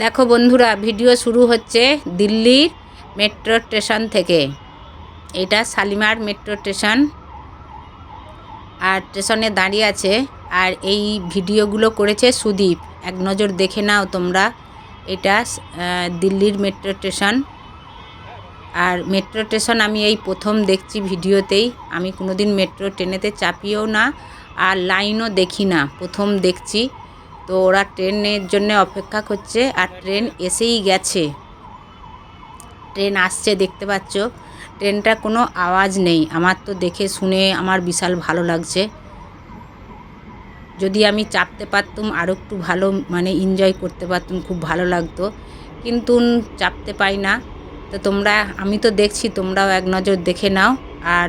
দেখো বন্ধুরা, ভিডিও শুরু হচ্ছে দিল্লির মেট্রো স্টেশন থেকে। এটা শালিমার মেট্রো স্টেশন। আর স্টেশনে দাঁড়িয়ে আছে। আর এই ভিডিওগুলো করেছে সুদীপ। এক নজর দেখে নাও তোমরা। এটা দিল্লির মেট্রো স্টেশন। আর মেট্রো স্টেশন আমি এই প্রথম দেখছি ভিডিওতেই। আমি কোনোদিন মেট্রো ট্রেনেতে চাপিও না আর লাইনও দেখি না। প্রথম দেখছি। তো ওরা ট্রেনের জন্য অপেক্ষা করছে আর ট্রেন এসেই গেছে। ট্রেন আসছে, দেখতে পাচ্ছ? ট্রেনটা কোনো আওয়াজ নেই। আমার তো দেখে শুনে আমার বিশাল ভালো লাগছে। যদি আমি চাপতে পারতুম আরও একটু ভালো মানে এনজয় করতে পারতাম, খুব ভালো লাগতো। কিন্তু চাপতে পাই না। তো তোমরা, আমি তো দেখছি, তোমরাও এক নজর দেখে নাও। আর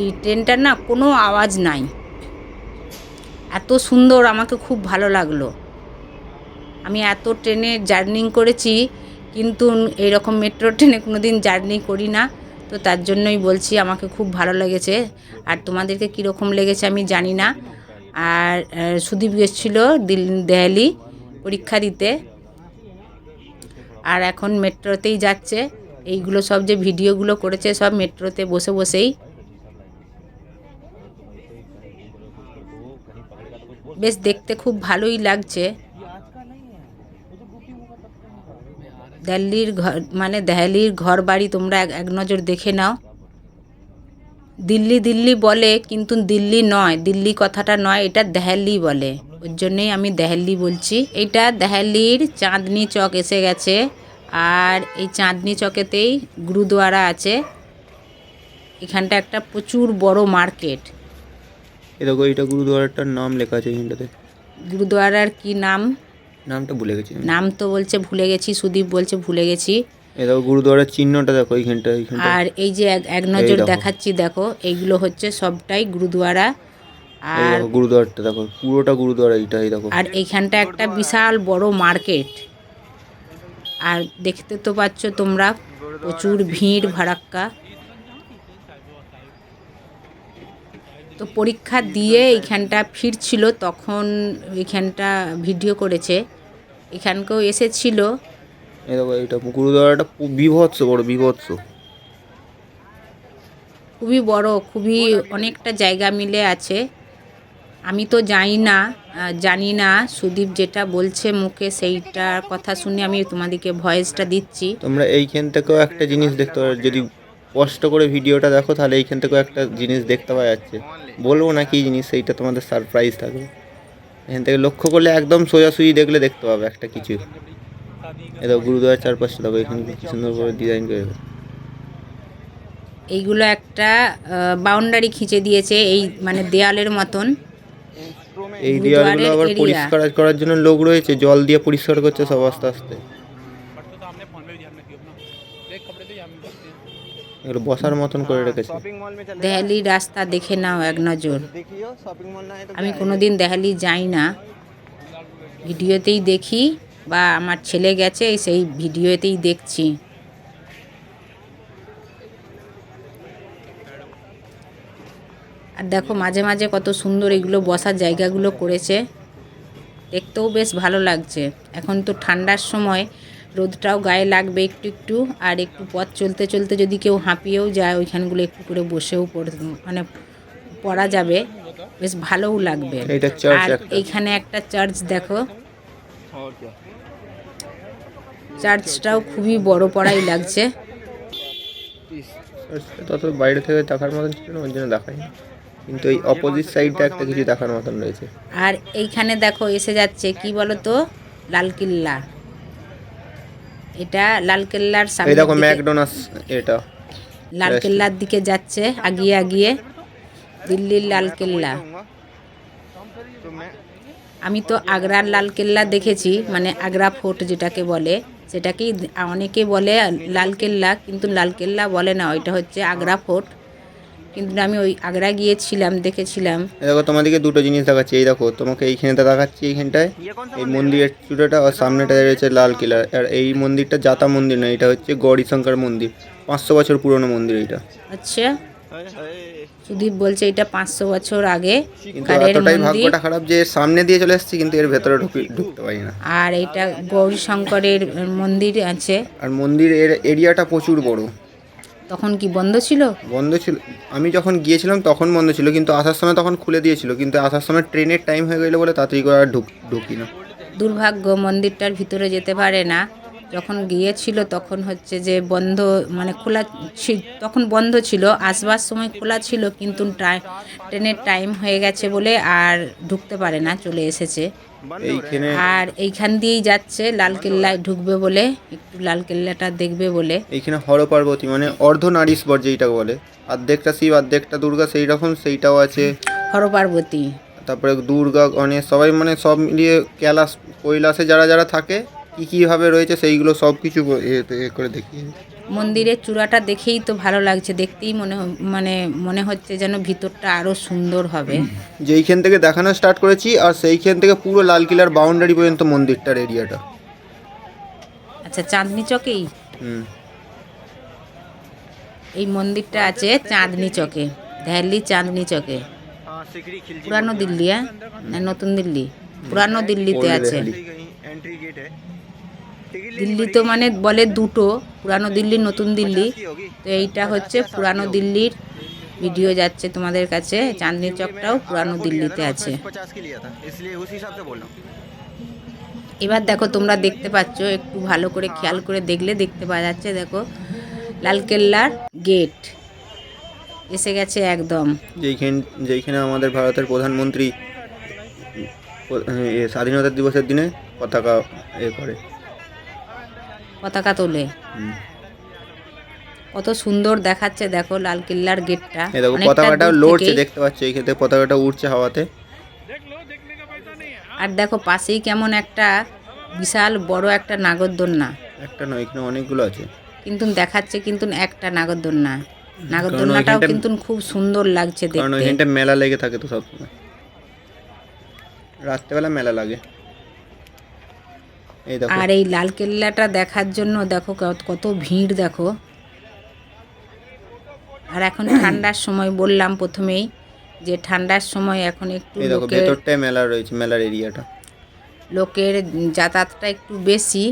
এই ট্রেনটার না কোনো আওয়াজ নাই। এত সুন্দর, আমাকে খুব ভালো লাগল। আমি এত ট্রেনে জার্নি করেছি, কিন্তু এরকম মেট্রো ট্রেনে কোনো দিন জার্নি করি না। তো তার জন্যই বলছি, আমাকে খুব ভালো লেগেছে। আর তোমাদেরকে কীরকম লেগেছে আমি জানি না। আর সুদীপ গেছিল দেহালি পরীক্ষা দিতে। আর এখন মেট্রোতেই যাচ্ছে। এইগুলো সব যে ভিডিওগুলো করেছে, সব মেট্রোতে বসে বসেই বেশ দেখতে খুব ভালোই লাগছে। দিল্লির ঘর মানে দেহালির ঘর বাড়ি তোমরা এক নজর দেখে নাও। দিল্লি দিল্লি বলে, কিন্তু দিল্লি নয়, দিল্লি কথাটা নয়, এটা দেহালি বলে। ওর জন্যই আমি দেহালি বলছি। এটা দেহালির চাঁদনি চক এসে গেছে, আর এই চাঁদনি চকেতেই গুরুদুয়ারা আছে। এখানটা একটা প্রচুর বড় মার্কেট। এ দেখো এইটা গুরুদুয়ারাটার নাম লেখা আছে এইখানটাতে গুরুদুয়ারার কি নাম? নামটা ভুলে গেছি আমি। নাম তো বলছে ভুলে গেছি সুদীপ বলছে ভুলে গেছি। এ দেখো গুরুদুয়ারার চিহ্নটা দেখো এইখানটা এইখানটা। আর এই যে এক- এক নজর দেখো। দেখাচ্ছি দেখো এইগুলো হচ্ছে সবটাই গুরুদুয়ারা। এই আর দেখো গুরুদুয়ারটা দেখো পুরোটা গুরুদুয়ারা এইটা এই দেখো। আর এইখানটা একটা বিশাল বড় মার্কেট। আর দেখতে তো পাচ্ছ তোমরা প্রচুর ভিড় ভাড়াক্কা। তো পরীক্ষা দিয়ে এইখানটা ফিরছিল তখন এইখানটা ভিডিও করেছে। এখানকেও এসেছিল। বিভৎস বড় বিভৎস। খুবই বড় খুবই অনেকটা জায়গা মিলে আছে। আমি তো জানি না জানি না সুদীপ যেটা বলছে মুখে সেইটার কথা শুনে আমি তোমাদেরকে ভয়েসটা দিচ্ছি। তোমরা এইখান থেকেও একটা জিনিস দেখতে পারো যদি কষ্ট করে ভিডিওটা দেখো তাহলে এইখান থেকেও একটা জিনিস দেখতে পাওয়া যাচ্ছে। বলব না কি জিনিস সেইটা তোমাদের সারপ্রাইজ থাকবে। এখান থেকে লক্ষ্য করলে একদম সোজাসুজি দেখলে দেখতে পাবে একটা কিছু এ দেখো গুরুদুয়ার চারপাশটা দেখো এখানে কি সুন্দর করে ডিজাইন করে এইগুলো একটা বাউন্ডারি খিঁচে দিয়েছে এই মানে দেয়ালের মতন। এই দেওয়ালগুলো আবার পরিষ্কার করার জন্য লোক রয়েছে জল দিয়ে পরিষ্কার করছে সব আস্তে আস্তে। এগুলো বসার মতন করে রেখেছে। দেহালি রাস্তা দেখে নাও এক নজর। আমি কোনোদিন দেহালি যাই না। ভিডিওতেই দেখি বা আমার ছেলে গেছে সেই ভিডিওতেই দেখছি। আর দেখো মাঝে মাঝে কত সুন্দর এগুলো বসার জায়গাগুলো করেছে। দেখতেও বেশ ভালো লাগছে। এখন তো ঠান্ডার সময় রোদটাও গায়ে লাগবে একটু একটু আর একটু পথ চলতে চলতে যদি কেউ হাঁপিয়েও যায় ওইখানগুলো একটু করে বসেও পড়ে মানে পড়া যাবে বেশ ভালোও লাগবে। আর এইখানে একটা চার্চ দেখো। চার্চটাও খুবই বড় পড়াই লাগছে। তত বাইরে থেকে দেখার মতন ছিল না ওই জন্য দেখাই কিন্তু এই অপোজিট সাইডটা একটা কিছু দেখার মতন রয়েছে। আর এইখানে দেখো এসে যাচ্ছে কি বলো তো লালকেল্লা এটা লালকেল্লার সামনে দেখো ম্যাকডোনাস এটা। লালকেল্লার দিকে যাচ্ছে আগিয়ে আগিয়ে। দিল্লির লালকেল্লা। আমি তো আগ্রার লালকেল্লা দেখেছি মানে আগ্রা ফোর্ট যেটাকে বলে সেটাকেই অনেকে বলে লালকেল্লা কিন্তু লালকেল্লা বলে না ওইটা হচ্ছে আগ্রা ফোর্ট। কিন্তু আমি ওই আগ্রা গিয়েছিলাম দেখেছিলাম। দেখো তোমাদেরকে দুটো জিনিস দেখাচ্ছি। এই দেখো তোমাকে এইখানেটা দেখাচ্ছি এইখানটায়। এই মন্দিরের চূড়াটা আর সামনেটা রয়েছে লাল কিলা আর এই মন্দিরটা জাতা মন্দির না এটা হচ্ছে গৌরী শঙ্কর মন্দির। পাঁচশো বছর পুরনো মন্দির এটা আচ্ছা। সুদীপ বলছে এটা পাঁচশো বছর আগে এতটাই ভাগ্যটা খারাপ যে সামনে দিয়ে চলে এসেছি কিন্তু এর ভেতরে ঢুকি- ঢুকতে পারি না। আর এটা গৌরী শঙ্করের মন্দির আছে। আর মন্দির এর এরিয়াটা প্রচুর বড়। তখন কি বন্ধ ছিল? বন্ধ ছিল। আমি যখন গিয়েছিলাম তখন বন্ধ ছিল কিন্তু আসার সময় তখন খুলে দিয়েছিল কিন্তু আসার সময় ট্রেনের টাইম হয়ে গেলে বলে তাড়াতাড়ি করে আর ঢুক ঢুকি না। দুর্ভাগ্য মন্দিরটার ভিতরে যেতে পারে না। যখন গিয়েছিল তখন হচ্ছে যে বন্ধ মানে খোলা তখন বন্ধ ছিল। আসবার সময় খোলা ছিল কিন্তু ট্রেনের টাইম হয়ে গেছে বলে আর ঢুকতে পারে না চলে এসেছে। এইখানে আর এইখান দিয়েই যাচ্ছে লালকেল্লায় ঢুকবে বলে একটু লালকেল্লাটা দেখবে বলে। এইখানে হর পার্বতী মানে অর্ধ নারীশ্বর যেইটা বলে। অর্ধেকটা শিব অর্ধেকটা দুর্গা সেই রকম সেইটাও আছে। হর পার্বতী তারপরে দুর্গা গণেশ সবাই মানে সব মিলিয়ে ক্যালাস কৈলাসে যারা যারা থাকে কী কীভাবে রয়েছে সেইগুলো সব কিছু করে দেখিয়ে মন্দিরের চূড়াটা দেখেই তো ভালো লাগছে দেখতেই মনে মানে মনে হচ্ছে যেন ভিতরটা আরও সুন্দর হবে। যেইখান থেকে দেখানো স্টার্ট করেছি আর সেইখান থেকে পুরো লালকিলার বাউন্ডারি পর্যন্ত মন্দিরটার এরিয়াটা আচ্ছা চাঁদনি চকেই? এই মন্দিরটা আছে চাঁদনি চকে দিল্লি চাঁদনি চকে। পুরানো দিল্লি হ্যাঁ? নতুন দিল্লি? পুরানো দিল্লিতে আছে। Delhi। দিল্লি তো মানে বলে দুটো, পুরানো দিল্লি, নতুন দিল্লি। তো এইটা হচ্ছে পুরানো দিল্লির ভিডিও যাচ্ছে তোমাদের কাছে। চাঁদনি চকটাও পুরানো দিল্লিতে আছে। এবার দেখো তোমরা দেখতে পাচ্ছ, একটু ভালো করে খেয়াল করে দেখলে দেখতে পাওয়া যাচ্ছে, দেখো। লালকেল্লার গেট এসে গেছে একদম। যেখানে যেইখানে আমাদের ভারতের প্রধানমন্ত্রী স্বাধীনতা দিবসের দিনে পতাকা এ করে। পতাকা তোলে। কত সুন্দর দেখাচ্ছে দেখো লালকেল্লার গেটটা। এই দেখো পতাকাটা লড়ছে দেখতে পাচ্ছ এই ক্ষেত্রে পতাকাটা উড়ছে হাওয়াতে। আর দেখো পাশেই কেমন একটা বিশাল বড় একটা নাগরদোলনা। একটা নয় এখানে অনেকগুলো আছে। কিন্তু দেখাচ্ছে কিন্তু একটা নাগরদোলনা। নাগরদোলনাটাও কিন্তু খুব সুন্দর লাগছে কারণ দেখতে। ওইখানটা মেলা লেগে থাকে তো সবসময়। রাত্রেবেলা মেলা লাগে। আর এই লাল কেল্লাটা দেখার জন্য দেখো কত ভিড় দেখো। আর এখন ঠান্ডার সময় বললাম প্রথমেই যে ঠান্ডার সময় এখন একটু ভেতরটাই মেলা রয়েছে মেলার এরিয়াটা। লোকের যাতায়াতটা একটু বেশি।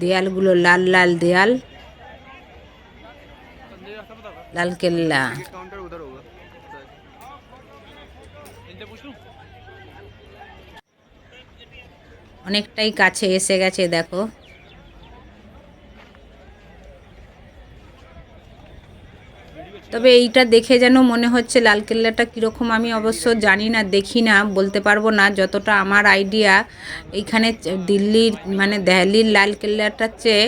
দেয়ালগুলো লাল লাল দেয়াল। লাল কেল্লা। অনেকটাই কাছে এসে গেছে, দেখো। তবে এইটা দেখে যেন মনে হচ্ছে লালকেল্লাটা কীরকম আমি অবশ্য জানি না, দেখি না, বলতে পারব না। যতটা আমার আইডিয়া, এইখানে দিল্লির মানে দিল্লির লালকেল্লাটার চেয়ে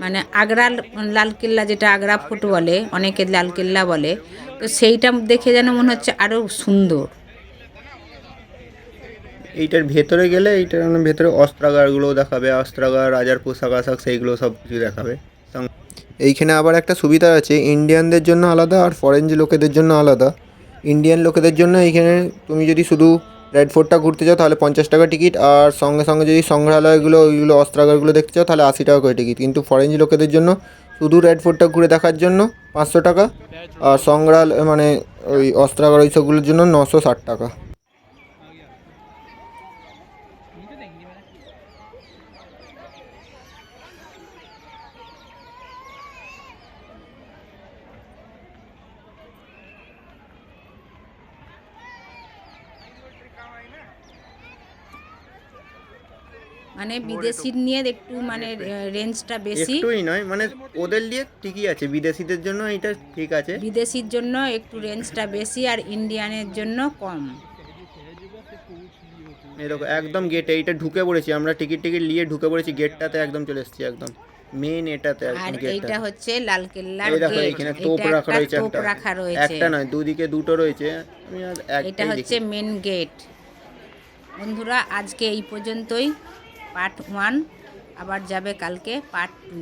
মানে আগ্রার লালকেল্লা যেটা আগ্রা ফোর্ট বলে, অনেকে লালকেল্লা বলে, তো সেইটা দেখে যেন মনে হচ্ছে আরও সুন্দর। এইটার ভেতরে গেলে এইটার মানে ভেতরে অস্ত্রাগারগুলোও দেখাবে, অস্ত্রাগার, রাজার পোশাক আশাক সেইগুলো সব কিছু দেখাবে। এইখানে আবার একটা সুবিধা আছে ইন্ডিয়ানদের জন্য আলাদা আর ফরেন লোকেদের জন্য আলাদা। ইন্ডিয়ান লোকেদের জন্য এইখানে তুমি যদি শুধু রেড ফোর্টটা ঘুরতে চাও তাহলে পঞ্চাশ টাকা টিকিট আর সঙ্গে সঙ্গে যদি সংগ্রহালয়গুলো, ওইগুলো অস্ত্রাগারগুলো দেখতে চাও, তাহলে আশি টাকা করে টিকিট কিন্তু ফরেন লোকেদের জন্য শুধু রেড ফোর্টটা ঘুরে দেখার জন্য পাঁচশো টাকা, আর সংগ্রহালয় মানে ওই অস্ত্রাগার ওই সবগুলোর জন্য নশো ষাট টাকা। মানে বিদেশির নিয়ে একটু মানে রেঞ্জটা বেশি। একটুই নয় মানে ওদের নিয়ে ঠিকই আছে বিদেশিদের জন্য এটা ঠিক আছে। বিদেশির জন্য একটু রেঞ্জটা বেশি আর ইন্ডিয়ানের জন্য কম। এরকম একদম গেটে এইটা ঢুকে পড়েছি আমরা টিকিট টিকিট নিয়ে ঢুকে পড়েছি গেটটাতে একদম চলে এসেছি একদম। মেন এটাতে আর এইটা হচ্ছে লালকেল্লার এই দেখো গেট এখানে তোপ রাখা একটা রয়েছে তোপ একটা। রাখা রয়েছে। একটা নয় দুদিকে দুটো রয়েছে। আমি এটা হচ্ছে মেন গেট বন্ধুরা আজকে এই পর্যন্তই। পার্ট ওয়ান আবার যাবে কালকে পার্ট টু